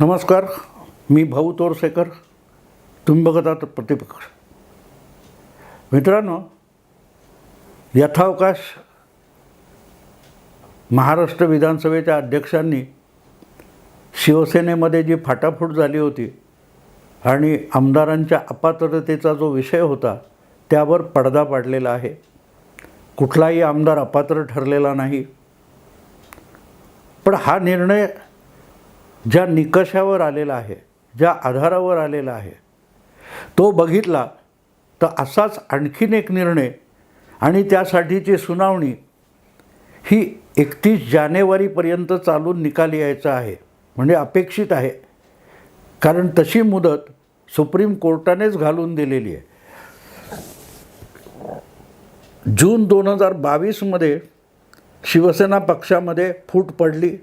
नमस्कार मी भाऊ तोरसेकर. तुम्ही बघत आहात प्रतिपक्ष. मित्रांनो यथावकाश महाराष्ट्र विधानसभेच्या अध्यक्षांनी शिवसेनेमध्ये जी फाटाफूट झाली होती आणि आमदारांच्या अपात्रतेचा जो विषय होता त्यावर पडदा पाडलेला आहे. कुठलाही आमदार अपात्र ठरलेला नाही. पण हा निर्णय ज्या निकषावर आलेला आहे ज्या आधारावर आलेला आहे तो बघितला तर असाच आणखीन एक निर्णय आणि त्यासाठीची सुनावणी ही एकतीस जानेवारीपर्यंत चालून निकाल यायचा आहे म्हणजे अपेक्षित आहे. कारण तशी मुदत सुप्रीम कोर्टानेच घालून दिलेली आहे. जून दोन हजार बावीसमध्ये शिवसेना पक्षामध्ये फूट पडली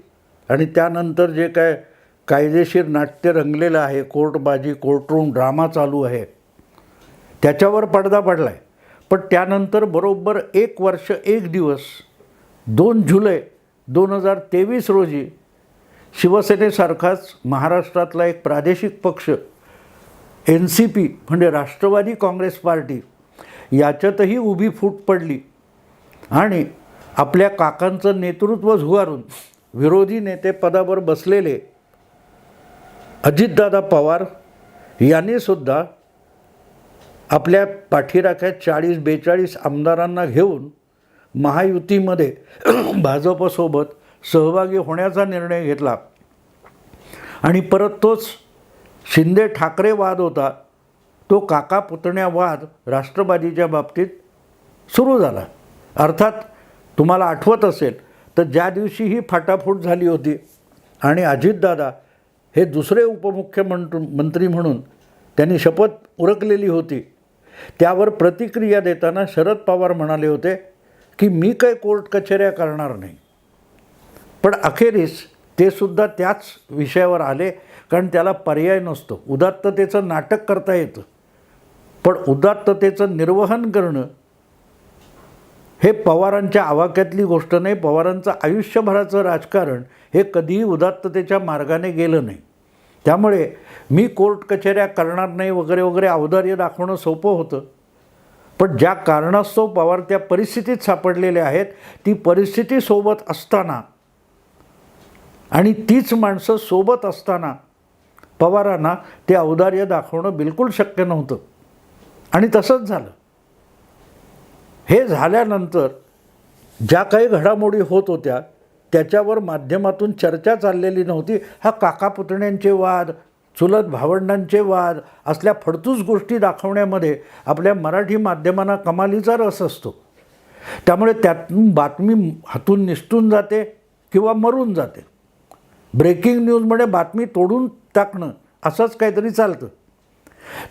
आणि त्यानंतर जे काय कायदेशीर नाट्य रंगलेलं आहे. कोर्टबाजी कोर्टरूम ड्रामा चालू आहे. त्याच्यावर पडदा पडला आहे पण त्यानंतर बरोबर एक वर्ष एक दिवस दोन जुलै दोन हजार तेवीस रोजी शिवसेनेसारखाच महाराष्ट्रातला एक प्रादेशिक पक्ष एन सी पी म्हणजे राष्ट्रवादी काँग्रेस पार्टी याच्यातही उभी फूट पडली. आणि आपल्या काकांचं नेतृत्व झुगारून विरोधी नेतेपदावर बसलेले अजितदादा पवार यांनीसुद्धा आपल्या पाठीराख्यात चाळीस बेचाळीस आमदारांना घेऊन महायुतीमध्ये भाजपसोबत सहभागी होण्याचा निर्णय घेतला. आणि परत तोच शिंदे ठाकरे वाद होता तो काका पुतण्या वाद राष्ट्रवादीच्या बाबतीत सुरू झाला. अर्थात तुम्हाला आठवत असेल तर ज्या दिवशी ही फाटाफूट झाली होती आणि अजितदादा हे दुसरे उपमुख्यमंत्री मंत्री म्हणून त्यांनी शपथ उरकलेली होती. त्यावर प्रतिक्रिया देताना शरद पवार म्हणाले होते की मी काही कोर्ट कचेऱ्या करणार नाही. पण अखेरीस ते सुद्धा त्याच विषयावर आले कारण त्याला पर्याय नसतो. उदात्ततेचं नाटक करता येतं. पण उदात्ततेचं निर्वहन करणं हे पवारांच्या आवाक्यातली गोष्ट नाही. पवारांचं आयुष्यभराचं राजकारण हे कधीही उदात्ततेच्या मार्गाने गेलं नाही. त्यामुळे मी कोर्ट कचेऱ्या करणार नाही वगैरे वगैरे औदार्य दाखवणं सोपं होतं. पण ज्या कारणास्तव पवार त्या परिस्थितीत सापडलेले आहेत ती परिस्थिती सोबत असताना आणि तीच माणसं सोबत असताना पवारांना ते औदार्य दाखवणं बिलकुल शक्य नव्हतं. आणि तसंच झालं. हे झाल्यानंतर ज्या काही घडामोडी होत होत्या त्याच्यावर माध्यमातून चर्चा चाललेली नव्हती. हा काका पुतण्यांचे वाद चुलत भावंडांचे वाद असल्या फडतूस गोष्टी दाखवण्यामध्ये आपल्या मराठी माध्यमांना कमालीचा रस असतो. त्यामुळे त्यातून बातमी हातून निसटून जाते किंवा मरून जाते. ब्रेकिंग न्यूजमध्ये बातमी तोडून टाकणं असंच काहीतरी चालतं.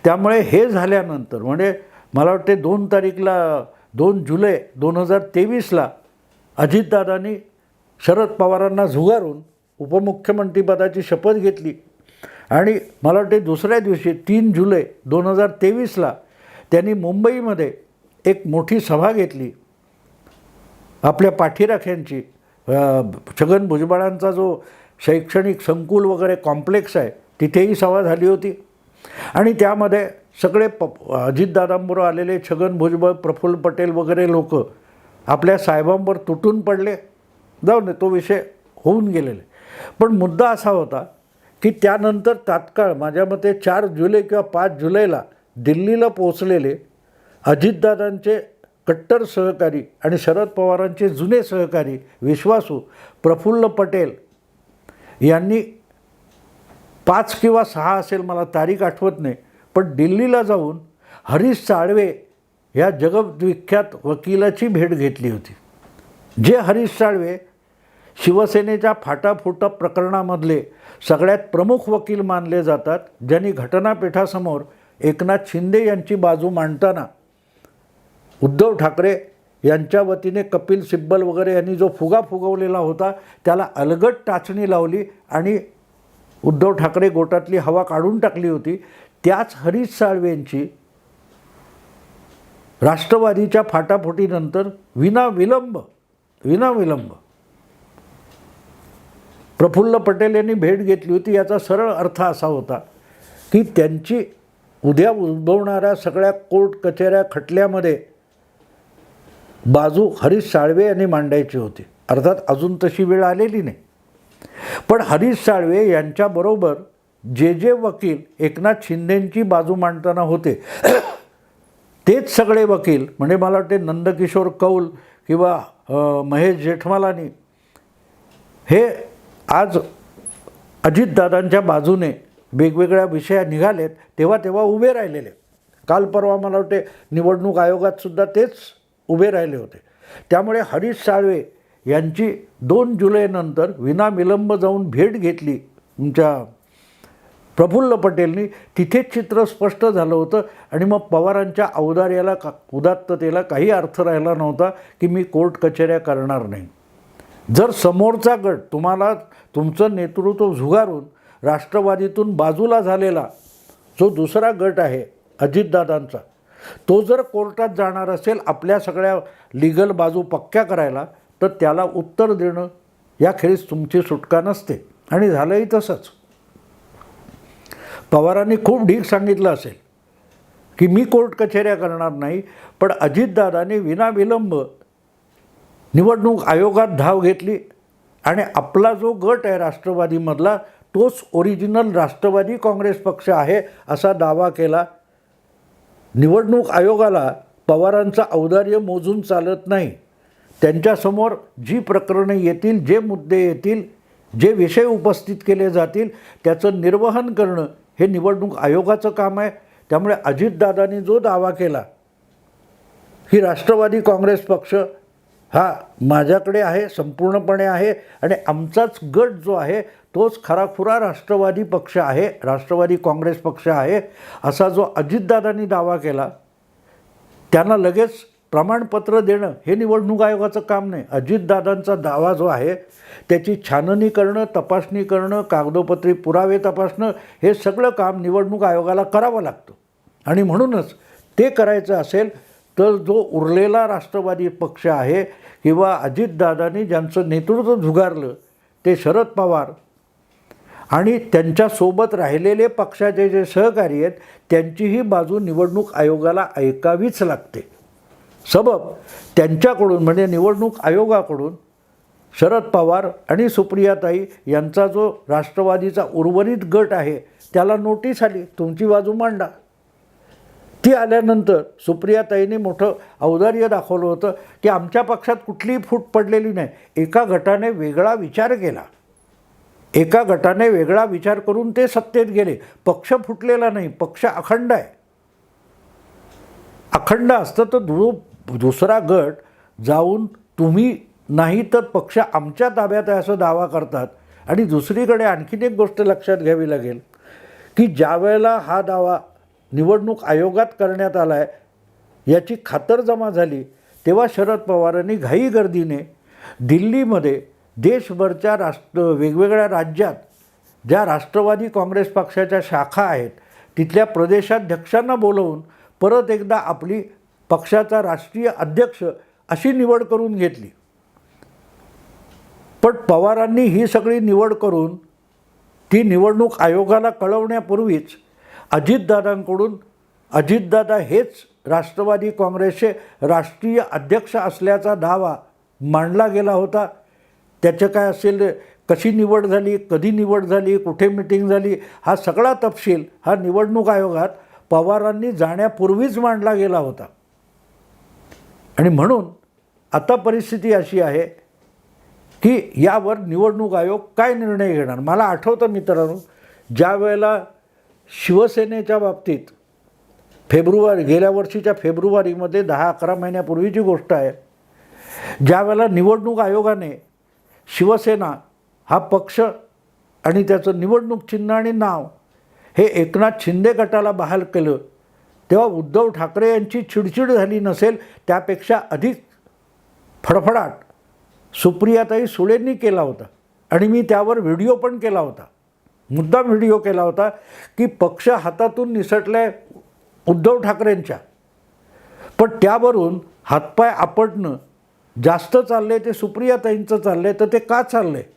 त्यामुळे हे झाल्यानंतर म्हणजे मला वाटते दोन तारीखला दोन जुलै दोन हजार तेवीसला अजितदादांनी शरद पवारांना झुगारून उपमुख्यमंत्रीपदाची शपथ घेतली. आणि मला वाटते दुसऱ्या दिवशी तीन जुलै दोन हजार तेवीसला त्यांनी मुंबईमध्ये एक मोठी सभा घेतली. आपल्या पाठीराख्यांची छगन भुजबळांचा जो शैक्षणिक संकुल वगैरे कॉम्प्लेक्स आहे तिथेही सभा झाली होती. आणि त्यामध्ये सगळे प अजितदादांबरोबर आलेले छगन भुजबळ प्रफुल्ल पटेल वगैरे लोक आपल्या साहेबांवर तुटून पडले. जाऊ दे तो विषय होऊन गेलेले पण मुद्दा असा होता की त्यानंतर तात्काळ माझ्या मते चार जुलै किंवा पाच जुलैला दिल्लीला पोचलेले अजितदादांचे कट्टर सहकारी आणि शरद पवारांचे जुने सहकारी विश्वासू प्रफुल्ल पटेल यांनी पाच किंवा सहा असेल मला तारीख आठवत नाही पण दिल्लीला जाऊन हरीश साळवे या जगविख्यात वकिलाची भेट घेतली होती. जे हरीश साळवे शिवसेनेच्या फाटाफुटा प्रकरणामधले सगळ्यात प्रमुख वकील मानले जातात ज्यांनी घटनापीठासमोर एकनाथ शिंदे यांची बाजू मांडताना उद्धव ठाकरे यांच्या वतीने कपिल सिब्बल वगैरे यांनी जो फुगा फुगवलेला होता त्याला अलगट टाचणी लावली आणि उद्धव ठाकरे गोटातली हवा काढून टाकली होती. त्याच हरीश साळवेंची राष्ट्रवादीच्या फाटाफुटीनंतर विना विलंब विना विलंब प्रफुल्ल पटेल यांनी भेट घेतली होती. याचा सरळ अर्थ असा होता की त्यांची उद्या उद्भवणाऱ्या सगळ्या कोर्ट कचेऱ्या खटल्यामध्ये बाजू हरीश साळवे यांनी मांडायची होती. अर्थात अजून तशी वेळ आलेली नाही. पण हरीश साळवे यांच्याबरोबर जे जे वकील एकनाथ शिंदेंची बाजू मांडताना होते तेच सगळे वकील म्हणजे मला वाटते नंदकिशोर कौल किंवा महेश जेठमालानी हे आज अजितदादांच्या बाजूने वेगवेगळ्या विषया निघालेत तेव्हा तेव्हा उभे राहिलेले. काल परवा मला वाटते निवडणूक आयोगात सुद्धा तेच उभे राहिले होते. त्यामुळे हरीश साळवे यांची दोन जुलैनंतर विनाविलंब जाऊन भेट घेतली तुमच्या प्रफुल्ल पटेलनी. तिथेच चित्र स्पष्ट झालं होतं आणि मग पवारांच्या औदार्याला का उदात्ततेला काही अर्थ राहिला नव्हता की मी कोर्ट कचेऱ्या करणार नाही. जर समोरचा गट तुम्हाला तुमचं नेतृत्व झुगारून राष्ट्रवादीतून बाजूला झालेला जो दुसरा गट आहे अजितदादांचा तो जर कोर्टात जाणार असेल आपल्या सगळ्या लिगल बाजू पक्क्या करायला तर त्याला उत्तर देणं याखेरीज तुमची सुटका नसते. आणि झालंही तसंच. पवारांनी खूप ढीक सांगितलं असेल की मी कोर्ट कचेऱ्या करणार नाही पण अजितदादांनी विनाविलंब निवडणूक आयोगात धाव घेतली आणि आपला जो गट आहे राष्ट्रवादीमधला तोच ओरिजिनल राष्ट्रवादी काँग्रेस पक्ष आहे असा दावा केला. निवडणूक आयोगाला पवारांचं औदार्य मोजून चालत नाही. त्यांच्यासमोर जी प्रकरणे येतील जे मुद्दे येतील जे विषय उपस्थित केले जातील त्याचं निर्वहन करणं हे निवडणूक आयोगाचं काम आहे. त्यामुळे अजितदादांनी जो दावा केला ही राष्ट्रवादी काँग्रेस पक्ष हा माझ्याकडे आहे संपूर्णपणे आहे आणि आमचाच गट जो आहे तोच खराखुरा राष्ट्रवादी पक्ष आहे राष्ट्रवादी काँग्रेस पक्ष आहे असा जो अजितदादांनी दावा केला त्यांना लगेच प्रमाणपत्र देणं हे निवडणूक आयोगाचं काम नाही. अजितदादांचा दावा जो आहे त्याची छाननी करणं तपासणी करणं कागदोपत्री पुरावे तपासणं हे सगळं काम निवडणूक आयोगाला करावं लागतं. आणि म्हणूनच ते करायचं असेल तर जो उरलेला राष्ट्रवादी पक्ष आहे किंवा अजितदादांनी ज्यांचं नेतृत्व झुगारलं ते शरद पवार. आणि त्यांच्यासोबत राहिलेले पक्षाचे जे सहकारी आहेत त्यांचीही बाजू निवडणूक आयोगाला ऐकावीच लागते. सबब त्यांच्याकडून म्हणजे निवडणूक आयोगाकडून शरद पवार आणि सुप्रियाताई यांचा जो राष्ट्रवादीचा उर्वरित गट आहे त्याला नोटीस आली तुमची बाजू मांडा. ती आल्यानंतर सुप्रियाताईने मोठं औदार्य दाखवलं होतं की आमच्या पक्षात कुठलीही फूट पडलेली नाही. एका गटाने वेगळा विचार केला. एका गटाने वेगळा विचार करून ते सत्तेत गेले. पक्ष फुटलेला नाही पक्ष अखंड आहे. अखंड असतं तर दु दुसरा गट जाऊन तुम्ही नाही तर पक्ष आमच्या ताब्यात आहे असं दावा करतात. आणि दुसरीकडे आणखीन एक गोष्ट लक्षात घ्यावी लागेल की ज्या वेळेला हा दावा निवडणूक आयोगात करण्यात आला आहे याची खातरजमा झाली तेव्हा शरद पवारांनी घाई गर्दीने दिल्लीमध्ये देशभरच्या राष्ट्र वेगवेगळ्या राज्यात ज्या राष्ट्रवादी काँग्रेस पक्षाच्या शाखा आहेत तिथल्या प्रदेशाध्यक्षांना बोलवून परत एकदा आपली पक्षाचा राष्ट्रीय अध्यक्ष अशी निवड करून घेतली. पण पवारांनी ही सगळी निवड करून ती निवडणूक आयोगाला कळवण्यापूर्वीच अजितदादांकडून अजितदादा हेच राष्ट्रवादी काँग्रेसचे राष्ट्रीय अध्यक्ष असल्याचा दावा मांडला गेला होता. त्याचं काय असेल कशी निवड झाली कधी निवड झाली कुठे मिटिंग झाली हा सगळा तपशील हा निवडणूक आयोगात पवारांनी जाण्यापूर्वीच मांडला गेला होता. आणि म्हणून आता परिस्थिती अशी आहे की यावर निवडणूक आयोग काय निर्णय घेणार? मला आठवतं मित्रांनो ज्या वेळेला शिवसेनेच्या बाबतीत फेब्रुवारी गेल्या वर्षीच्या फेब्रुवारीमध्ये दहा अकरा महिन्यापूर्वीची गोष्ट आहे. ज्यावेळेला निवडणूक आयोगाने शिवसेना हा पक्ष आणि त्याचं निवडणूक चिन्ह आणि नाव हे एकनाथ शिंदे गटाला बहाल केलं तेव्हा उद्धव ठाकरे यांची चिडचिड झाली नसेल त्यापेक्षा अधिक फडफडाट सुप्रियाताई सुळेंनी केला होता. आणि मी त्यावर व्हिडिओ पण केला होता. मुद्दाम व्हिडिओ केला होता की पक्ष हातातून निसटलाय उद्धव ठाकरेंच्या. पण त्यावरून हातपाय आपटणं जास्त चाललं आहे ते सुप्रियाताईंचं चाललं आहे तर ते का चाललं आहे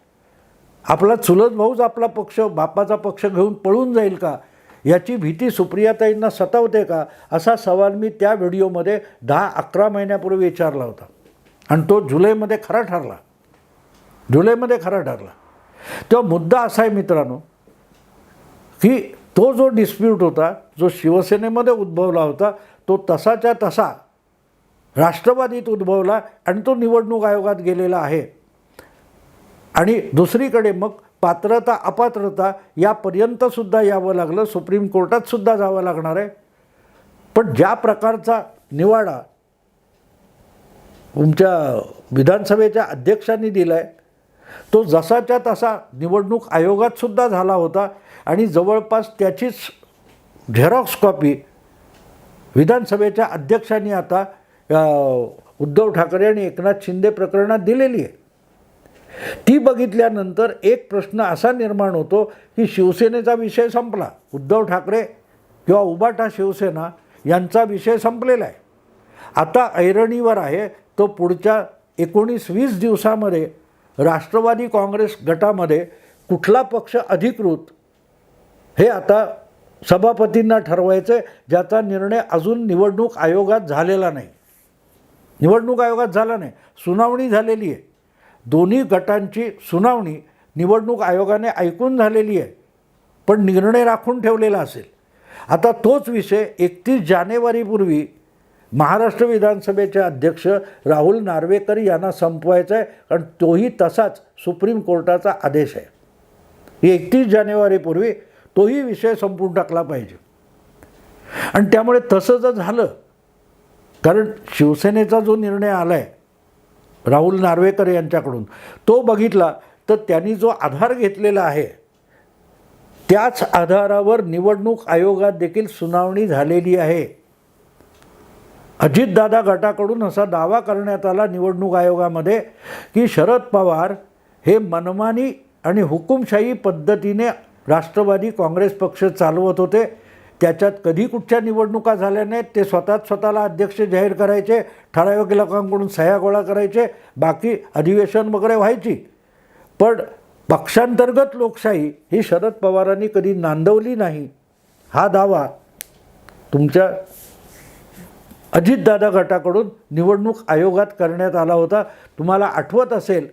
आपला चुलत भाऊच आपला पक्ष बापाचा पक्ष घेऊन पळून जाईल का? याची भीती सुप्रियाताईंना सतावते का? असा सवाल मी त्या व्हिडिओमध्ये दहा अकरा महिन्यापूर्वी विचारला होता. आणि तो जुलैमध्ये खरा ठरला. जुलैमध्ये खरा ठरला. तेव्हा मुद्दा असा आहे मित्रांनो की तो जो डिस्प्यूट होता जो शिवसेनेमध्ये उद्भवला होता तो तसाच्या तसा राष्ट्रवादीत उद्भवला आणि तो निवडणूक आयोगात गेलेला आहे. आणि दुसरीकडे मग पात्रता अपात्रता यापर्यंतसुद्धा यावं लागलं. सुप्रीम कोर्टातसुद्धा जावं लागणार आहे. पण ज्या प्रकारचा निवाडा तुमच्या विधानसभेच्या अध्यक्षांनी दिला आहे तो जसाच्या तसा निवडणूक आयोगातसुद्धा झाला होता. आणि जवळपास त्याचीच झेरॉक्स कॉपी विधानसभेच्या अध्यक्षांनी आता उद्धव ठाकरे आणि एकनाथ शिंदे प्रकरणात दिलेली आहे. ती बघितल्यानंतर एक प्रश्न असा निर्माण होतो की शिवसेनेचा विषय संपला. उद्धव ठाकरे किंवा उबाटा शिवसेना यांचा विषय संपलेला आहे. आता ऐरणीवर आहे तो पुढच्या एकोणीस वीस दिवसामध्ये राष्ट्रवादी काँग्रेस गटामध्ये कुठला पक्ष अधिकृत हे आता सभापतींना ठरवायचं आहे ज्याचा निर्णय अजून निवडणूक आयोगात झालेला नाही. निवडणूक आयोगात झाला नाही सुनावणी झालेली आहे. दोन्ही गटांची सुनावणी निवडणूक आयोगाने ऐकून झालेली आहे पण निर्णय राखून ठेवलेला असेल. आता तोच विषय एकतीस जानेवारीपूर्वी महाराष्ट्र विधानसभेचे अध्यक्ष राहुल नार्वेकर यांना संपवायचा आहे कारण तोही तसाच सुप्रीम कोर्टाचा आदेश आहे. एकतीस जानेवारीपूर्वी तोही विषय संपून टाकला पाहिजे. आणि त्यामुळे तसं जर झालं कारण शिवसेनेचा जो निर्णय आला आहे राहुल नार्वेकर यांच्याकडून तो बघितला तर त्यांनी जो आधार घेतलेला आहे त्याच आधारावर निवडणूक आयोगात देखील सुनावणी झालेली आहे. अजितदादा गटाकडून असा दावा करण्यात आला निवडणूक आयोगामध्ये की शरद पवार हे मनमानी आणि हुकुमशाही पद्धतीने राष्ट्रवादी काँग्रेस पक्ष चालवत होते. त्याच्यात कधी कुठच्या निवडणुका झाल्या नाहीत ते स्वतःच स्वतःला अध्यक्ष जाहीर करायचे ठराविक लोकांकडून सह्या गोळा करायचे बाकी अधिवेशन वगैरे व्हायची. पण पक्षांतर्गत लोकशाही ही शरद पवारांनी कधी नांदवली नाही. हा दावा तुमच्या अजितदादा गटाकडून निवडणूक आयोगात करण्यात आला होता. तुम्हाला आठवत असेल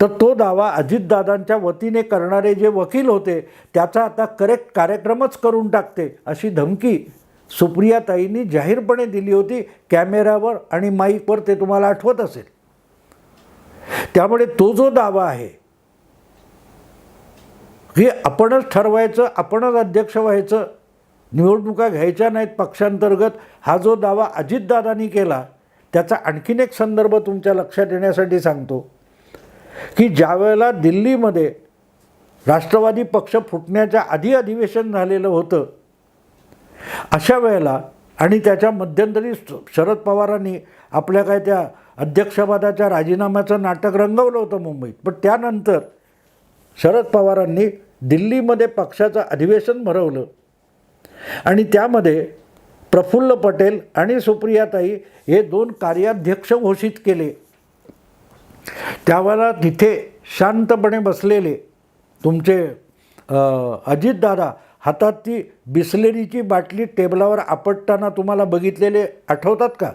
तर तो दावा अजितदादांच्या वतीने करणारे जे वकील होते त्याचा आता करेक्ट कार्यक्रमच करून टाकते अशी धमकी सुप्रियाताईंनी जाहीरपणे दिली होती कॅमेऱ्यावर आणि माईकवर ते तुम्हाला आठवत असेल. त्यामुळे तो जो दावा आहे हे आपणच ठरवायचं आपणच अध्यक्ष व्हायचं निवडणुका घ्यायच्या नाहीत पक्षांतर्गत हा जो दावा अजितदादांनी केला त्याचा आणखीन एक संदर्भ तुमच्या लक्षात येण्यासाठी सांगतो. की ज्यावेळेला दिल्लीमध्ये राष्ट्रवादी पक्ष फुटण्याच्या आधी अधिवेशन झालेलं होतं अशा वेळेला आणि त्याच्या मध्यंतरी शरद पवारांनी आपल्या काय त्या अध्यक्षपदाच्या राजीनाम्याचं नाटक रंगवलं होतं मुंबईत. पण त्यानंतर शरद पवारांनी दिल्लीमध्ये पक्षाचं अधिवेशन भरवलं. आणि त्यामध्ये प्रफुल्ल पटेल आणि सुप्रियाताई हे दोन कार्याध्यक्ष घोषित केले. त्यावेळेला तिथे शांतपणे बसलेले तुमचे अजितदादा हातात ती बिसलेरीची बाटली टेबलावर आपटताना तुम्हाला बघितलेले आठवतात का?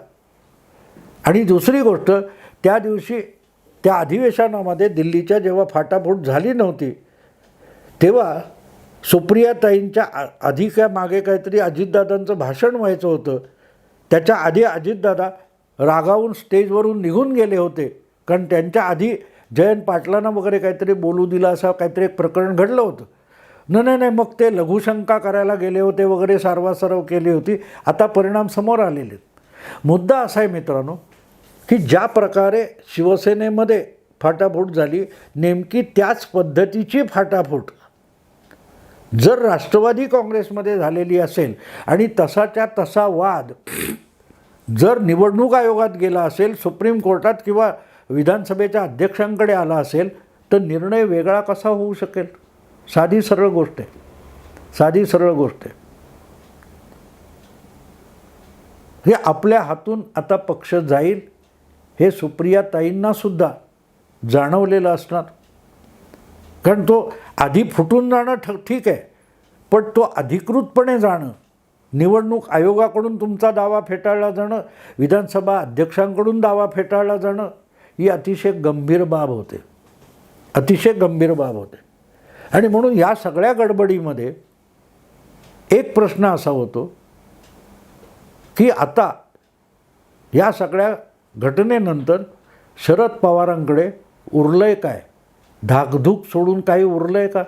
आणि दुसरी गोष्ट त्या दिवशी त्या अधिवेशनामध्ये दिल्लीच्या जेव्हा फाटाफूट झाली नव्हती तेव्हा सुप्रियाताईंच्या आ- आधी मागे काहीतरी अजितदादांचं भाषण व्हायचं होतं. त्याच्या आधी अजितदादा रागावून स्टेजवरून निघून गेले होते. कारण त्यांच्या आधी जयंत पाटलांना वगैरे काहीतरी बोलू दिला असा काहीतरी एक प्रकरण घडलं होतं न नाही नाही मग ते लघुशंका करायला गेले होते वगैरे सारवासारव केली होती आता परिणाम समोर आलेले आहेत. मुद्दा असा आहे मित्रांनो की ज्या प्रकारे शिवसेनेमध्ये फाटाफूट झाली नेमकी त्याच पद्धतीची फाटाफूट जर राष्ट्रवादी काँग्रेसमध्ये झालेली असेल आणि तसाच्या तसा वाद जर निवडणूक आयोगात गेला असेल सुप्रीम कोर्टात किंवा विधानसभेच्या अध्यक्षांकडे आला असेल तर निर्णय वेगळा कसा होऊ शकेल? साधी सरळ गोष्ट आहे. साधी सरळ गोष्ट आहे. हे आपल्या हातून आता पक्ष जाईल हे सुप्रिया ताईंनासुद्धा जाणवलेलं असणार. कारण तो आधी फुटून जाणं ठ ठीक आहे पण तो अधिकृतपणे जाणं निवडणूक आयोगाकडून तुमचा दावा फेटाळला जाणं विधानसभा अध्यक्षांकडून दावा फेटाळला जाणं ही अतिशय गंभीर बाब होते. अतिशय गंभीर बाब होते. आणि म्हणून या सगळ्या गडबडीमध्ये एक प्रश्न असा होतो की आता या सगळ्या घटनेनंतर शरद पवारांकडे उरलं आहे काय? धाकधूक सोडून काही उरलं आहे का?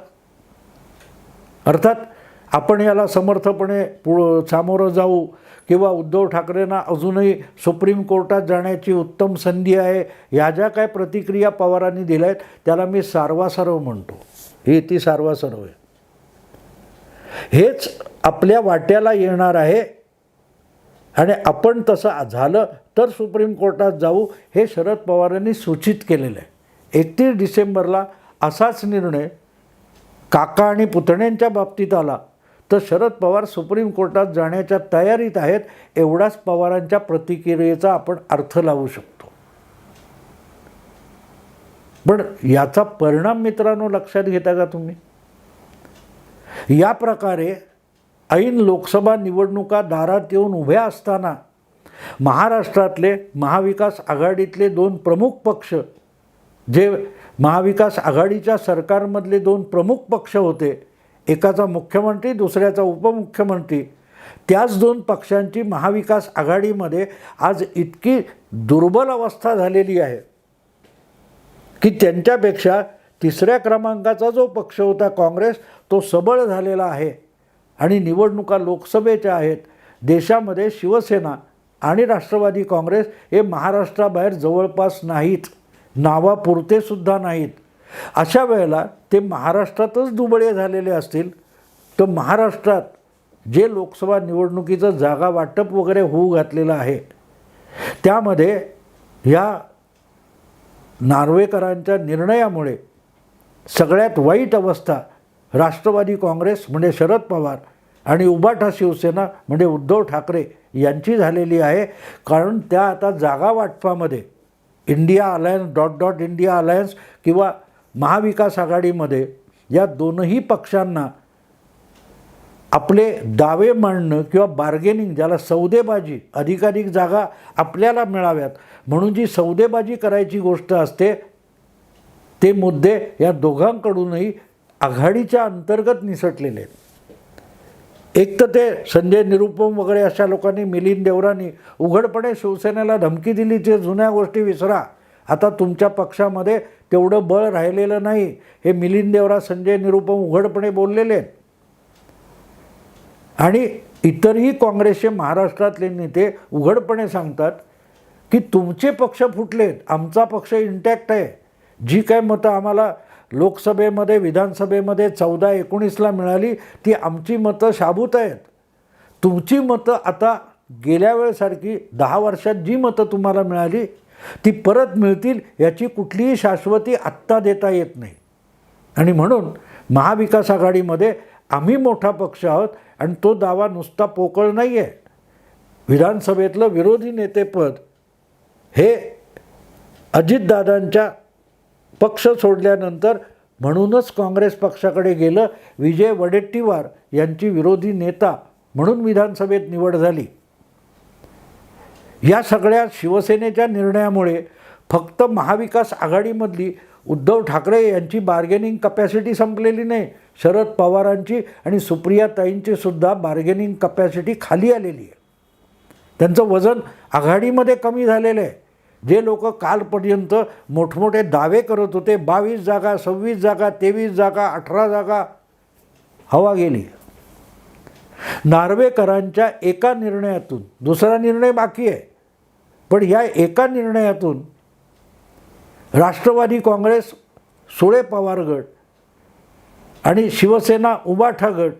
अर्थात आपण याला समर्थपणे पु सामोरं जाऊ किंवा उद्धव ठाकरेंना अजूनही सुप्रीम कोर्टात जाण्याची उत्तम संधी आहे ह्या ज्या काय प्रतिक्रिया पवारांनी दिल्या आहेत त्याला मी सारवासारव म्हणतो. ही ती सारवासारव आहे. हेच आपल्या वाट्याला येणार आहे आणि आपण तसं झालं तर सुप्रीम कोर्टात जाऊ हे शरद पवारांनी सूचित केलेलं आहे. एकतीस डिसेंबरला असाच निर्णय काका आणि पुतण्यांच्या बाबतीत आला. तर शरद पवार सुप्रीम कोर्टात जाण्याच्या तयारीत आहेत एवढाच पवारांच्या प्रतिक्रियेचा आपण अर्थ लावू शकतो. पण याचा परिणाम मित्रांनो लक्षात घेता का तुम्ही? या प्रकारे ऐन लोकसभा निवडणुका दारात येऊन उभ्या असताना महाराष्ट्रातले महाविकास आघाडीतले दोन प्रमुख पक्ष जे महाविकास आघाडीच्या सरकारमधले दोन प्रमुख पक्ष होते एकाचा मुख्यमंत्री दुसऱ्याचा उपमुख्यमंत्री. त्याच दोन पक्षांची महाविकास आघाडीमध्ये आज इतकी दुर्बल अवस्था झालेली आहे की त्यांच्यापेक्षा तिसऱ्या क्रमांकाचा जो पक्ष होता काँग्रेस तो सबळ झालेला आहे. आणि निवडणुका लोकसभेच्या आहेत. देशामध्ये शिवसेना आणि राष्ट्रवादी काँग्रेस हे महाराष्ट्राबाहेर जवळपास नाहीत. नावापुरते सुद्धा नाहीत. अशा वेळेला ते महाराष्ट्रातच दुबळे झालेले असतील तर महाराष्ट्रात जे लोकसभा निवडणुकीचं जागा वाटप वगैरे होऊ घातलेलं आहे त्यामध्ये ह्या नार्वेकरांच्या निर्णयामुळे सगळ्यात वाईट अवस्था राष्ट्रवादी काँग्रेस म्हणजे शरद पवार आणि उबाठा शिवसेना म्हणजे उद्धव ठाकरे यांची झालेली आहे. कारण त्या आता जागा वाटपामध्ये India alliance dot dot India alliance किंवा महाविकास आघाडीमध्ये या दोनही पक्षांना आपले दावे मांडणं किंवा बार्गेनिंग ज्याला सौदेबाजी अधिकाधिक जागा आपल्याला मिळाव्यात म्हणून जी सौदेबाजी करायची गोष्ट असते ते मुद्दे या दोघांकडूनही आघाडीच्या अंतर्गत निसटलेले आहेत. एक तर ते संजय निरुपम वगैरे अशा लोकांनी मिलिंद देवरांनी उघडपणे शिवसेनेला धमकी दिली ते जुन्या गोष्टी विसरा आता तुमच्या पक्षामध्ये तेवढं बळ राहिलेलं नाही. हे मिलिंद देवरा संजय निरुपम उघडपणे बोललेले आहेत. आणि इतरही काँग्रेसचे महाराष्ट्रातले नेते उघडपणे सांगतात की तुमचे पक्ष फुटलेत आमचा पक्ष इंटॅक्ट आहे. जी काय मतं आम्हाला लोकसभेमध्ये विधानसभेमध्ये चौदा एकोणीसला मिळाली ती आमची मतं शाबूत आहेत. तुमची मतं आता गेल्या वेळेसारखी दहा वर्षात जी मतं तुम्हाला मिळाली ती परत मिळतील याची कुठलीही शाश्वती आत्ता देता येत नाही. आणि म्हणून महाविकास आघाडीमध्ये आम्ही मोठा पक्ष आहोत आणि तो दावा नुसता पोकळ नाही आहे विधानसभेतलं विरोधी नेतेपद हे अजितदादांच्या पक्ष सोडल्यानंतर म्हणूनच काँग्रेस पक्षाकडे गेलं. विजय वडेट्टीवार यांची विरोधी नेता म्हणून विधानसभेत निवड झाली. या सगळ्या शिवसेनेच्या निर्णयामुळे फक्त महाविकास आघाडीमधली उद्धव ठाकरे यांची बार्गेनिंग कपॅसिटी संपलेली नाही. शरद पवारांची आणि सुप्रियाताईंची सुद्धा बार्गेनिंग कपॅसिटी खाली आलेली आहे. त्यांचं वजन आघाडीमध्ये कमी झालेलं आहे. जे लोक कालपर्यंत मोठमोठे दावे करत होते बावीस जागा सव्वीस जागा तेवीस जागा अठरा जागा हवा गेली. नार्वेकरांच्या एका निर्णयातून दुसरा निर्णय बाकी आहे. पण या एका निर्णयातून राष्ट्रवादी काँग्रेस सुळे पवार गट आणि शिवसेना उबाठा गट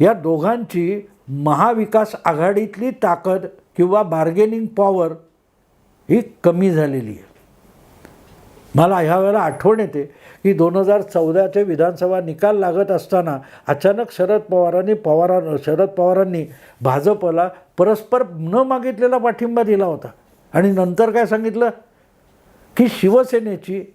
या दोघांची महाविकास आघाडीतली ताकद किंवा बार्गेनिंग पॉवर ही कमी झालेली आहे. मला ह्या वेळेला आठवण येते की दोन हजार चौदाचे विधानसभा निकाल लागत असताना अचानक शरद पवारांनी पवारां शरद पवारांनी भाजपला परस्पर न मागितलेला पाठिंबा दिला होता. आणि नंतर काय सांगितलं? की शिवसेनेची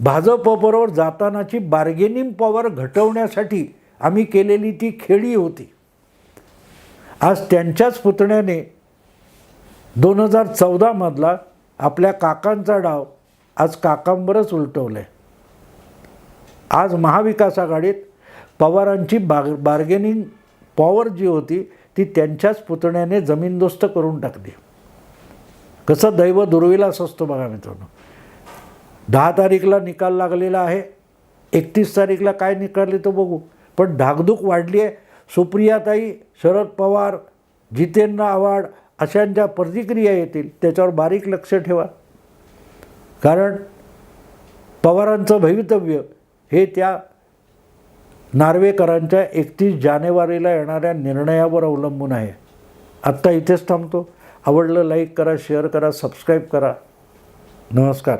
भाजपबरोबर जातानाची बार्गेनिंग पॉवर घटवण्यासाठी आम्ही केलेली ती खेळी होती. आज त्यांच्याच पुतण्याने दोन हजार चौदामधला आपल्या काकांचा डाव आज काकांवरच उलटवलं आहे आज महाविकास आघाडीत पवारांची बाग बार्गेनिंग पॉवर जी होती ती त्यांच्याच पुतण्याने जमीनदोस्त करून टाकली. कसं दैव दुर्विलास असतो बघा मित्रांनो. दहा तारीखला निकाल लागलेला आहे. एकतीस तारीखला काय निकालले तो बघू. पण धाकधूक वाढली आहे. सुप्रियाताई शरद पवार जितेंद्र आव्हाड अशांच्या प्रतिक्रिया येतील. त्याच्यावर बारीक लक्ष ठेवा. कारण पवारांचं भवितव्य हे त्या नार्वेकरांच्या एकतीस जानेवारीला येणाऱ्या निर्णयावर अवलंबून आहे. आत्ता इथेच थांबतो. आवडलं लाईक करा शेअर करा सबस्क्राईब करा. नमस्कार.